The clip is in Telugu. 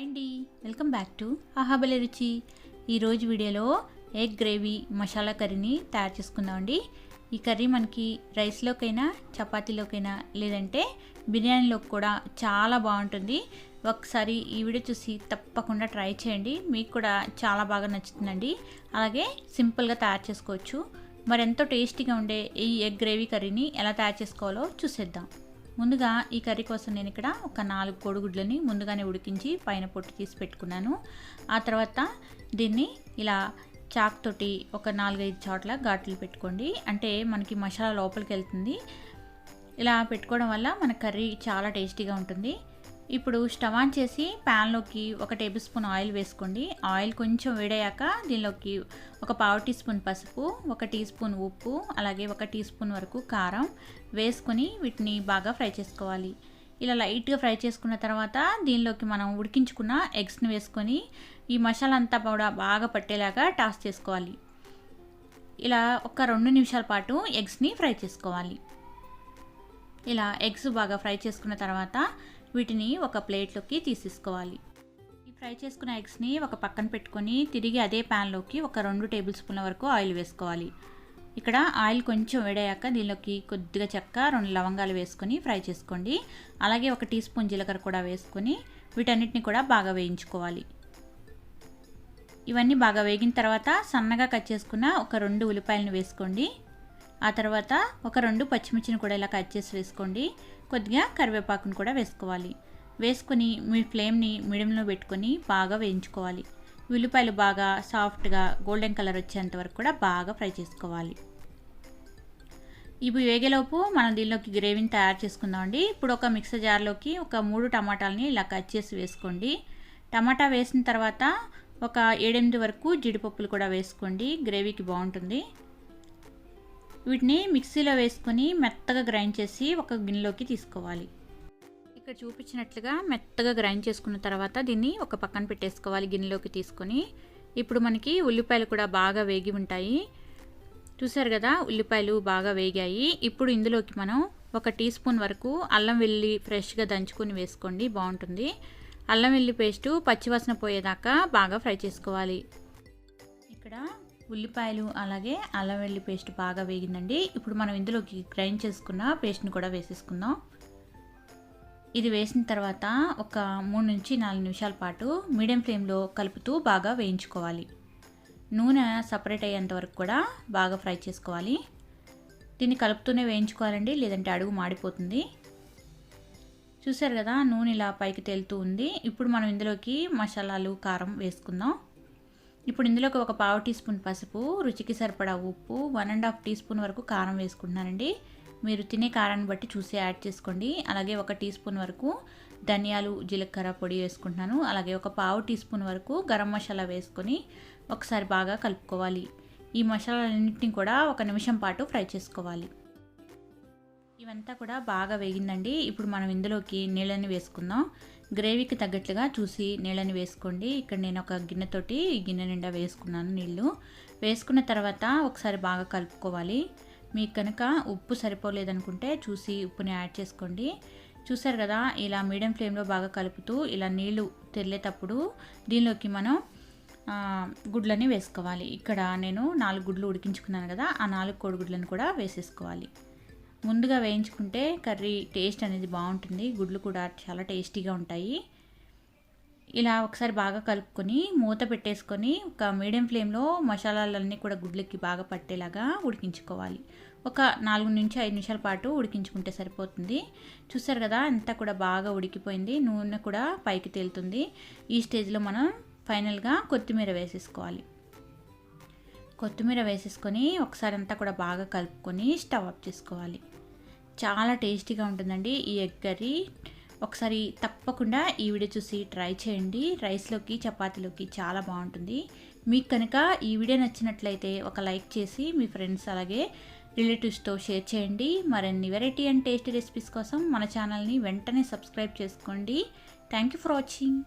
హాయ్ అండి. వెల్కమ్ బ్యాక్ టు అహాబలి రుచి. ఈరోజు వీడియోలో ఎగ్ గ్రేవీ మసాలా కర్రీని తయారు చేసుకుందామండి. ఈ కర్రీ మనకి రైస్లోకైనా చపాతీలోకైనా లేదంటే బిర్యానీలోకి కూడా చాలా బాగుంటుంది. ఒకసారి ఈ వీడియో చూసి తప్పకుండా ట్రై చేయండి. మీకు కూడా చాలా బాగా నచ్చుతుందండి. అలాగే సింపుల్గా తయారు చేసుకోవచ్చు. మరి ఎంతో టేస్టీగా ఉండే ఈ ఎగ్ గ్రేవీ కర్రీని ఎలా తయారు చేసుకోవాలో చూసేద్దాం. ముందుగా ఈ కర్రీ కోసం నేను ఇక్కడ ఒక నాలుగు కోడిగుడ్లని ముందుగానే ఉడికించి పైన పొట్టు తీసి పెట్టుకున్నాను. ఆ తర్వాత దీన్ని ఇలా చాక్ తోటి ఒక నాలుగైదు చోట్ల ఘాట్లు పెట్టుకోండి. అంటే మనకి మసాలా లోపలికి వెళ్తుంది. ఇలా పెట్టుకోవడం వల్ల మన కర్రీ చాలా టేస్టీగా ఉంటుంది. ఇప్పుడు స్టవ్ ఆన్ చేసి ప్యాన్లోకి ఒక టేబుల్ స్పూన్ ఆయిల్ వేసుకోండి. ఆయిల్ కొంచెం వేడయ్యాక దీనిలోకి ఒక పావు టీ స్పూన్ పసుపు ఒక టీ స్పూన్ ఉప్పు అలాగే ఒక టీ స్పూన్ వరకు కారం వేసుకొని వీటిని బాగా ఫ్రై చేసుకోవాలి. ఇలా లైట్గా ఫ్రై చేసుకున్న తర్వాత దీనిలోకి మనం ఉడికించుకున్న ఎగ్స్ని వేసుకొని ఈ మసాలా అంతా కూడా బాగా పట్టేలాగా టాస్ చేసుకోవాలి. ఇలా ఒక రెండు నిమిషాల పాటు ఎగ్స్ని ఫ్రై చేసుకోవాలి. ఇలా ఎగ్స్ బాగా ఫ్రై చేసుకున్న తర్వాత వీటిని ఒక ప్లేట్లోకి తీసేసుకోవాలి. ఈ ఫ్రై చేసుకున్న ఎగ్స్ని ఒక పక్కన పెట్టుకొని తిరిగి అదే ప్యాన్లోకి ఒక రెండు టేబుల్ స్పూన్ల వరకు ఆయిల్ వేసుకోవాలి. ఇక్కడ ఆయిల్ కొంచెం వేడయ్యాక దీనిలోకి కొద్దిగా చెక్క రెండు లవంగాలు వేసుకొని ఫ్రై చేసుకోండి. అలాగే ఒక టీ స్పూన్ జీలకర్ర కూడా వేసుకొని వీటన్నిటిని కూడా బాగా వేయించుకోవాలి. ఇవన్నీ బాగా వేగిన తర్వాత సన్నగా కట్ చేసుకున్న ఒక రెండు ఉల్లిపాయలను వేసుకోండి. ఆ తర్వాత ఒక రెండు పచ్చిమిర్చిని కూడా ఇలా కట్ చేసి వేసుకోండి. కొద్దిగా కరివేపాకును కూడా వేసుకోవాలి. వేసుకొని మీ ఫ్లేమ్ని మీడియంలో పెట్టుకొని బాగా వేయించుకోవాలి. ఉల్లిపాయలు బాగా సాఫ్ట్గా గోల్డెన్ కలర్ వచ్చేంత వరకు కూడా బాగా ఫ్రై చేసుకోవాలి. ఇవి వేగేలోపు మనం దీనిలోకి గ్రేవీని తయారు చేసుకుందామండి ఇప్పుడు ఒక మిక్సర్ జార్లోకి ఒక మూడు టమాటాలని ఇలా కట్ చేసి వేసుకోండి. టమాటా వేసిన తర్వాత ఒక ఏడెనిమిది వరకు జీడిపప్పులు కూడా వేసుకోండి. గ్రేవీకి బాగుంటుంది. వీటిని మిక్సీలో వేసుకొని మెత్తగా గ్రైండ్ చేసి ఒక గిన్నెలోకి తీసుకోవాలి. ఇక్కడ చూపించినట్లుగా మెత్తగా గ్రైండ్ చేసుకున్న తర్వాత దీన్ని ఒక పక్కన పెట్టేసుకోవాలి గిన్నెలోకి తీసుకొని. ఇప్పుడు మనకి ఉల్లిపాయలు కూడా బాగా వేగి ఉంటాయి. చూసారు కదా ఉల్లిపాయలు బాగా వేగాయి. ఇప్పుడు ఇందులోకి మనం ఒక టీ స్పూన్ వరకు అల్లం వెల్లి ఫ్రెష్గా దంచుకొని వేసుకోండి బాగుంటుంది. అల్లం వెల్లి పేస్టు పచ్చివాసన పోయేదాకా బాగా ఫ్రై చేసుకోవాలి. ఇక్కడ ఉల్లిపాయలు అలాగే అల్లం వెల్లి పేస్ట్ బాగా వేగిందండి. ఇప్పుడు మనం ఇందులోకి గ్రైండ్ చేసుకున్న పేస్ట్ని కూడా వేసేసుకుందాం. ఇది వేసిన తర్వాత ఒక మూడు నుంచి నాలుగు నిమిషాల పాటు మీడియం ఫ్లేమ్లో కలుపుతూ బాగా వేయించుకోవాలి. నూనె సపరేట్ అయ్యేంత వరకు కూడా బాగా ఫ్రై చేసుకోవాలి. దీన్ని కలుపుతూనే వేయించుకోవాలండి లేదంటే అడుగు మాడిపోతుంది. చూసారు కదా నూనె ఇలా పైకి తేలుతూ ఉంది. ఇప్పుడు మనం ఇందులోకి మసాలాలు కారం వేసుకుందాం. ఇప్పుడు ఇందులోకి ఒక పావు టీ స్పూన్ పసుపు రుచికి సరిపడా ఉప్పు one and half teaspoon వరకు కారం వేసుకుంటున్నానండి. మీరు తినే కారాన్ని బట్టి చూసి యాడ్ చేసుకోండి. అలాగే ఒక టీ స్పూన్ వరకు ధనియాలు జీలకర్ర పొడి వేసుకుంటున్నాను. అలాగే ఒక పావు టీ స్పూన్ వరకు గరం మసాలా వేసుకొని ఒకసారి బాగా కలుపుకోవాలి. ఈ మసాలాలన్నింటినీ కూడా ఒక నిమిషం పాటు ఫ్రై చేసుకోవాలి. ఇవంతా కూడా బాగా వేగిందండి. ఇప్పుడు మనం ఇందులోకి నీళ్ళని వేసుకుందాం. గ్రేవీకి తగ్గట్లుగా చూసి నీళ్ళని వేసుకోండి. ఇక్కడ నేను ఒక గిన్నెతోటి గిన్నె నిండా వేసుకున్నాను నీళ్ళు. వేసుకున్న తర్వాత ఒకసారి బాగా కలుపుకోవాలి. మీకు కనుక ఉప్పు సరిపోలేదనుకుంటే చూసి ఉప్పుని యాడ్ చేసుకోండి. చూసారు కదా ఇలా మీడియం ఫ్లేమ్లో బాగా కలుపుతూ ఇలా నీళ్ళు తెల్లేటప్పుడు దీనిలోకి మనం గుడ్లని వేసుకోవాలి. ఇక్కడ నేను నాలుగు గుడ్లు ఉడికించుకున్నాను కదా ఆ నాలుగు కోడిగుడ్లను కూడా వేసేసుకోవాలి. ముందుగా వేయించుకుంటే కర్రీ టేస్ట్ అనేది బాగుంటుంది. గుడ్లు కూడా చాలా టేస్టీగా ఉంటాయి. ఇలా ఒకసారి బాగా కలుపుకొని మూత పెట్టేసుకొని ఒక మీడియం ఫ్లేమ్లో మసాలాలన్నీ కూడా గుడ్లకి బాగా పట్టేలాగా ఉడికించుకోవాలి. ఒక నాలుగు నుంచి ఐదు నిమిషాల పాటు ఉడికించుకుంటే సరిపోతుంది. చూసారు కదా అంతా కూడా బాగా ఉడికిపోయింది. నూనె కూడా పైకి తేలుతుంది. ఈ స్టేజ్లో మనం ఫైనల్గా కొత్తిమీర వేసేసుకోవాలి. కొత్తిమీర వేసేసుకొని ఒకసారి అంతా కూడా బాగా కలుపుకొని స్టవ్ ఆఫ్ చేసుకోవాలి. చాలా టేస్టీగా ఉంటుందండి ఈ ఎగ్ కర్రీ. ఒకసారి తప్పకుండా ఈ వీడియో చూసి ట్రై చేయండి. రైస్లోకి చపాతీలోకి చాలా బాగుంటుంది. మీకు కనుక ఈ వీడియో నచ్చినట్లయితే ఒక లైక్ చేసి మీ ఫ్రెండ్స్ అలాగే రిలేటివ్స్తో షేర్ చేయండి. మరిన్ని వెరైటీ అండ్ టేస్టీ రెసిపీస్ కోసం మన ఛానల్ని వెంటనే సబ్స్క్రైబ్ చేసుకోండి. Thank you for watching.